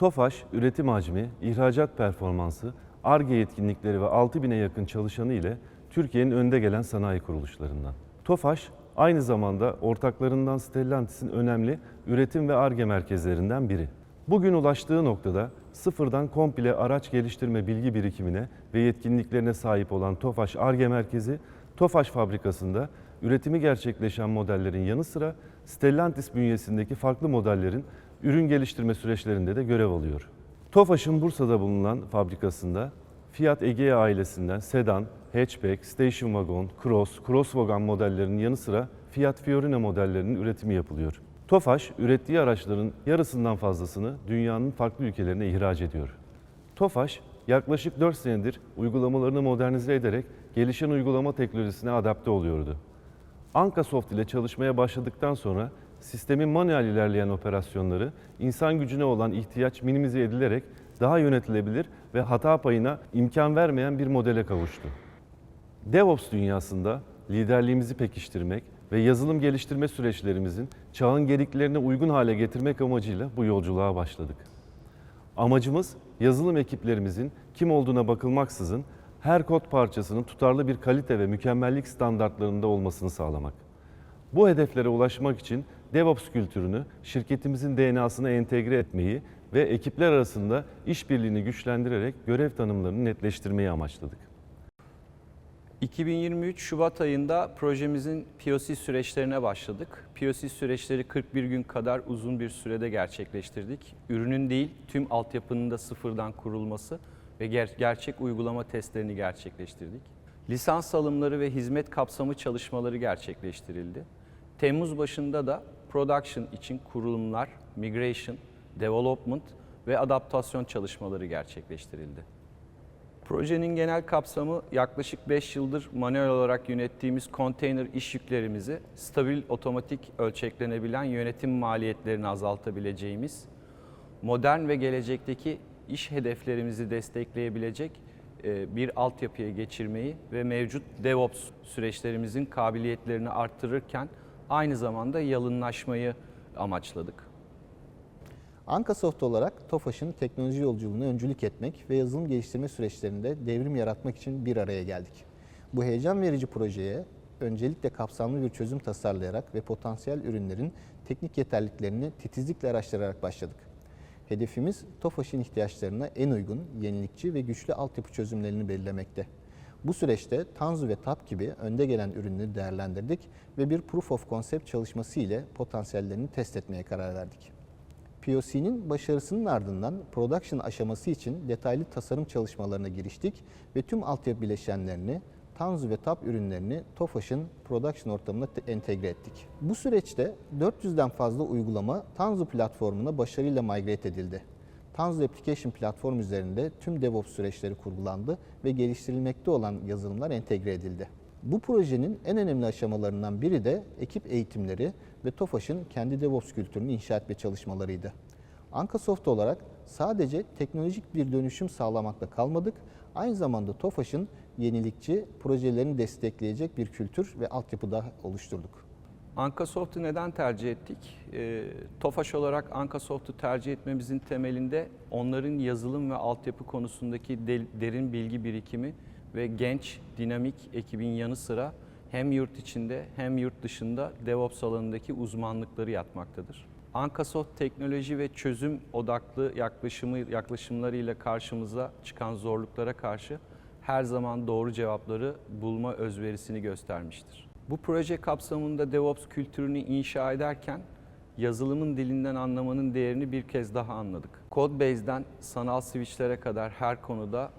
TOFAŞ, üretim hacmi, ihracat performansı, ARGE yetkinlikleri ve 6000'e yakın çalışanı ile Türkiye'nin önde gelen sanayi kuruluşlarından. TOFAŞ, aynı zamanda ortaklarından Stellantis'in önemli üretim ve ARGE merkezlerinden biri. Bugün ulaştığı noktada sıfırdan komple araç geliştirme bilgi birikimine ve yetkinliklerine sahip olan TOFAŞ ARGE merkezi, TOFAŞ fabrikasında üretimi gerçekleşen modellerin yanı sıra Stellantis bünyesindeki farklı modellerin ürün geliştirme süreçlerinde de görev alıyor. TOFAŞ'ın Bursa'da bulunan fabrikasında Fiat Egea ailesinden sedan, hatchback, station wagon, cross, cross wagon modellerinin yanı sıra Fiat Fiorino modellerinin üretimi yapılıyor. TOFAŞ ürettiği araçların yarısından fazlasını dünyanın farklı ülkelerine ihraç ediyor. TOFAŞ yaklaşık 4 senedir uygulamalarını modernize ederek gelişen uygulama teknolojisine adapte oluyordu. Ankasoft ile çalışmaya başladıktan sonra sistemin manuel ilerleyen operasyonları insan gücüne olan ihtiyaç minimize edilerek daha yönetilebilir ve hata payına imkan vermeyen bir modele kavuştu. DevOps dünyasında liderliğimizi pekiştirmek ve yazılım geliştirme süreçlerimizin çağın gereklilerine uygun hale getirmek amacıyla bu yolculuğa başladık. Amacımız yazılım ekiplerimizin kim olduğuna bakılmaksızın her kod parçasının tutarlı bir kalite ve mükemmellik standartlarında olmasını sağlamak. Bu hedeflere ulaşmak için DevOps kültürünü şirketimizin DNA'sına entegre etmeyi ve ekipler arasında işbirliğini güçlendirerek görev tanımlarını netleştirmeyi amaçladık. 2023 Şubat ayında projemizin POC süreçlerine başladık. POC süreçleri 41 gün kadar uzun bir sürede gerçekleştirdik. Ürünün değil, tüm altyapının da sıfırdan kurulması ve ger- gerçek uygulama testlerini gerçekleştirdik. Lisans alımları ve hizmet kapsamı çalışmaları gerçekleştirildi. Temmuz başında da production için kurulumlar, migration, development ve adaptasyon çalışmaları gerçekleştirildi. Projenin genel kapsamı yaklaşık 5 yıldır manuel olarak yönettiğimiz konteyner iş yüklerimizi stabil, otomatik, ölçeklenebilen yönetim maliyetlerini azaltabileceğimiz, modern ve gelecekteki iş hedeflerimizi destekleyebilecek e, bir altyapıya geçirmeyi ve mevcut DevOps süreçlerimizin kabiliyetlerini arttırırken aynı zamanda yalınlaşmayı amaçladık. Ankasoft olarak TOFAŞ'ın teknoloji yolculuğuna öncülük etmek ve yazılım geliştirme süreçlerinde devrim yaratmak için bir araya geldik. Bu heyecan verici projeye öncelikle kapsamlı bir çözüm tasarlayarak ve potansiyel ürünlerin teknik yeterliliklerini titizlikle araştırarak başladık. Hedefimiz TOFAŞ'ın ihtiyaçlarına en uygun, yenilikçi ve güçlü altyapı çözümlerini belirlemekte. Bu süreçte Tanzu ve TAP gibi önde gelen ürünleri değerlendirdik ve bir Proof of Concept çalışması ile potansiyellerini test etmeye karar verdik. POC'nin başarısının ardından production aşaması için detaylı tasarım çalışmalarına giriştik ve tüm altyapı bileşenlerini, Tanzu ve TAP ürünlerini TOFAŞ'ın production ortamına te- entegre ettik. Bu süreçte 400'den fazla uygulama Tanzu platformuna başarıyla migrate edildi. Tanzu Application platform üzerinde tüm DevOps süreçleri kurgulandı ve geliştirilmekte olan yazılımlar entegre edildi. Bu projenin en önemli aşamalarından biri de ekip eğitimleri ve TOFAŞ'ın kendi DevOps kültürünü inşa etme çalışmalarıydı. Ankasoft olarak sadece teknolojik bir dönüşüm sağlamakla kalmadık, aynı zamanda TOFAŞ'ın yenilikçi projelerini destekleyecek bir kültür ve altyapı da oluşturduk. Ankasoft'u neden tercih ettik? E, TOFAŞ olarak Ankasoft'u tercih etmemizin temelinde onların yazılım ve altyapı konusundaki de- derin bilgi birikimi ve genç, dinamik ekibin yanı sıra hem yurt içinde hem yurt dışında DevOps alanındaki uzmanlıkları yatmaktadır. Ankasoft teknoloji ve çözüm odaklı yaklaşımı yaklaşımlarıyla karşımıza çıkan zorluklara karşı her zaman doğru cevapları bulma özverisini göstermiştir. Bu proje kapsamında DevOps kültürünü inşa ederken yazılımın dilinden anlamanın değerini bir kez daha anladık. Codebase'den sanal switchlere kadar her konuda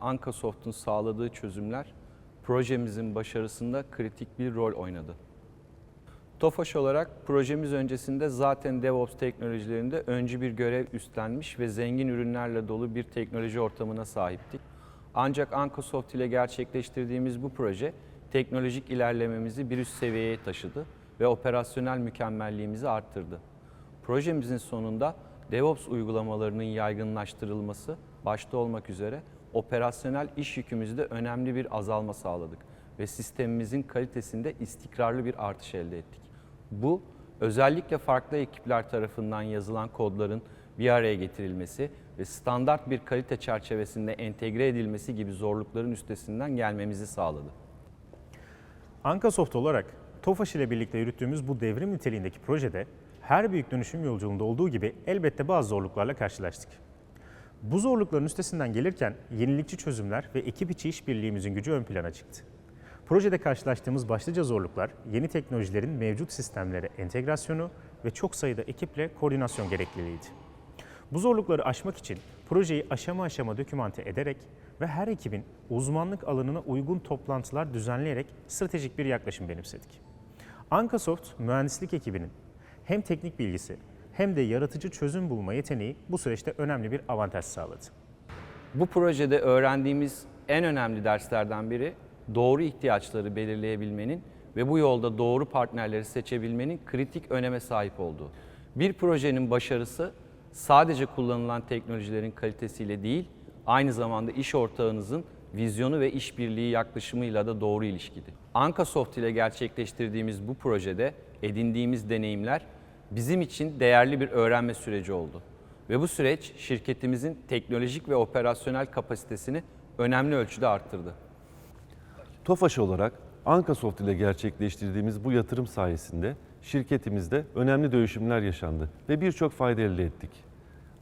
Ankasoft'un sağladığı çözümler projemizin başarısında kritik bir rol oynadı. TOFAŞ olarak projemiz öncesinde zaten DevOps teknolojilerinde öncü bir görev üstlenmiş ve zengin ürünlerle dolu bir teknoloji ortamına sahiptik. Ancak Ankasoft ile gerçekleştirdiğimiz bu proje teknolojik ilerlememizi bir üst seviyeye taşıdı ve operasyonel mükemmelliğimizi arttırdı. Projemizin sonunda DevOps uygulamalarının yaygınlaştırılması başta olmak üzere operasyonel iş yükümüzde önemli bir azalma sağladık ve sistemimizin kalitesinde istikrarlı bir artış elde ettik. Bu özellikle farklı ekipler tarafından yazılan kodların bir araya getirilmesi ve standart bir kalite çerçevesinde entegre edilmesi gibi zorlukların üstesinden gelmemizi sağladı. Ankasoft olarak TOFAŞ ile birlikte yürüttüğümüz bu devrim niteliğindeki projede her büyük dönüşüm yolculuğunda olduğu gibi elbette bazı zorluklarla karşılaştık. Bu zorlukların üstesinden gelirken yenilikçi çözümler ve ekip içi işbirliğimizin gücü ön plana çıktı. Projede karşılaştığımız başlıca zorluklar yeni teknolojilerin mevcut sistemlere entegrasyonu ve çok sayıda ekiple koordinasyon gerekliliğiydi. Bu zorlukları aşmak için projeyi aşama aşama dokümante ederek ve her ekibin uzmanlık alanına uygun toplantılar düzenleyerek stratejik bir yaklaşım benimsedik. Ankasoft mühendislik ekibinin hem teknik bilgisi hem de yaratıcı çözüm bulma yeteneği bu süreçte önemli bir avantaj sağladı. Bu projede öğrendiğimiz en önemli derslerden biri doğru ihtiyaçları belirleyebilmenin ve bu yolda doğru partnerleri seçebilmenin kritik öneme sahip olduğu. Bir projenin başarısı sadece kullanılan teknolojilerin kalitesiyle değil, aynı zamanda iş ortağınızın vizyonu ve işbirliği yaklaşımıyla da doğru ilişkili. Ankasoft ile gerçekleştirdiğimiz bu projede edindiğimiz deneyimler bizim için değerli bir öğrenme süreci oldu. Ve bu süreç şirketimizin teknolojik ve operasyonel kapasitesini önemli ölçüde arttırdı. TOFAŞ olarak Ankasoft ile gerçekleştirdiğimiz bu yatırım sayesinde şirketimizde önemli dönüşümler yaşandı ve birçok fayda elde ettik.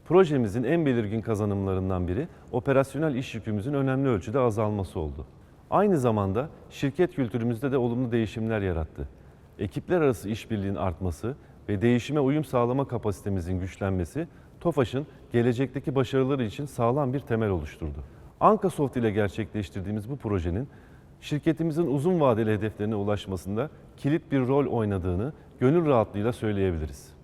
Projemizin en belirgin kazanımlarından biri operasyonel iş yükümüzün önemli ölçüde azalması oldu. Aynı zamanda şirket kültürümüzde de olumlu değişimler yarattı. Ekipler arası işbirliğinin artması ve değişime uyum sağlama kapasitemizin güçlenmesi TOFAŞ'ın gelecekteki başarıları için sağlam bir temel oluşturdu. Ankasoft ile gerçekleştirdiğimiz bu projenin şirketimizin uzun vadeli hedeflerine ulaşmasında kilit bir rol oynadığını gönül rahatlığıyla söyleyebiliriz.